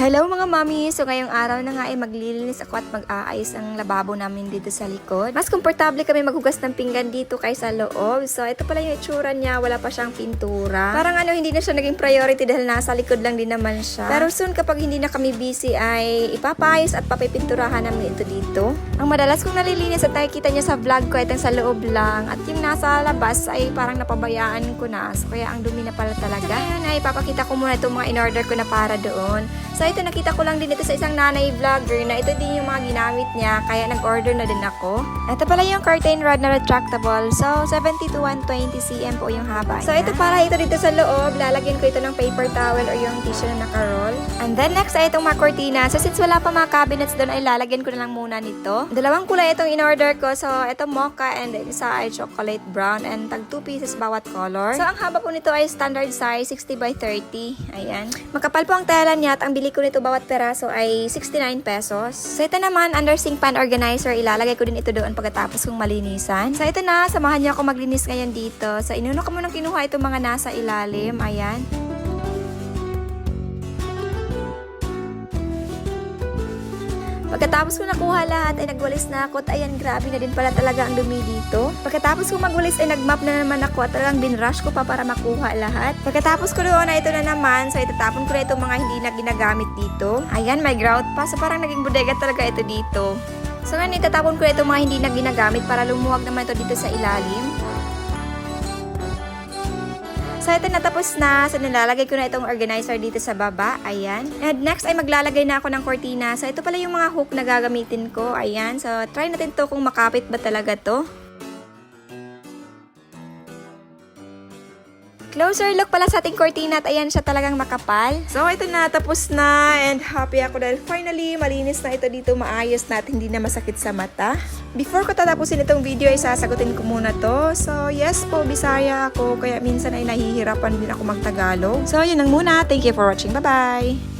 Hello mga mami! So ngayong araw na nga ay maglilinis ako at mag-aayos ang lababo namin dito sa likod. Mas komportable kami maghugas ng pinggan dito kaysa loob. So ito pala yung itsura niya, wala pa siyang pintura. Parang ano, hindi na siya naging priority dahil nasa likod lang din naman siya. Pero soon kapag hindi na kami busy ay ipapayos at papipinturahan namin ito dito. Ang madalas kong nalilinis at nakikita niya sa vlog ko, itong sa loob lang. At yung nasa labas ay parang napabayaan ko na. So kaya ang dumi na pala talaga. So ngayon ay ipapakita ko muna itong mga in-order ko na para doon. So ito nakita ko lang din ito sa isang nanay vlogger na ito din yung mga ginamit niya kaya nag-order na din ako. Ito pala yung curtain rod na retractable. So 70 to 120 cm po yung haba. So ito para ito dito sa loob, lalagyan ko ito ng paper towel or yung tissue na naka-roll. And then next ay itong mga cortina. So since wala pa mga cabinets doon ay lalagyan ko na lang muna nito. Dalawang kulay itong in-order ko. So ito mocha and then isa ay chocolate brown and tag 2 pieces bawat color. So ang haba po nito ay standard size 60 by 30. Ayan. Makapal po ang tela niya at ang bili ko nito bawat peraso ay 69 pesos. So ito naman under sink pan organizer ilalagay ko din ito doon pagkatapos kong malinisan. So ito na, samahan niyo ako maglinis ngayon dito. So inuno ko munang kinuha itong mga nasa ilalim. Ayan. Pagkatapos ko nakuha lahat ay nagwalis na ako at ayan grabe na din pala talaga ang dumi dito. Pagkatapos ko magwalis ay nagmap na naman ako at talagang binrush ko pa para makuha lahat. Pagkatapos ko doon ay ito na naman so itatapon ko na itong mga hindi na ginagamit dito. Ayan may grout pa so parang naging bodega talaga ito dito. So ngayon itatapon ko na itong mga hindi na ginagamit para lumuwag naman ito dito sa ilalim. So, ito natapos na. So, nilalagay ko na itong organizer dito sa baba. Ayan. And next ay maglalagay na ako ng cortina. So, ito pala yung mga hook na gagamitin ko. Ayan. So, try natin to kung makapit ba talaga to. Closer look pala sa ating cortina at ayan siya talagang makapal. So, ito na, tapos na, and happy ako dahil finally, malinis na ito dito, maayos na at hindi na masakit sa mata. Before ko tatapusin itong video, ay sasagutin ko muna to. So, yes po, Bisaya ako, kaya minsan ay nahihirapan din ako magtagalog. So, yun lang muna. Thank you for watching. Bye-bye!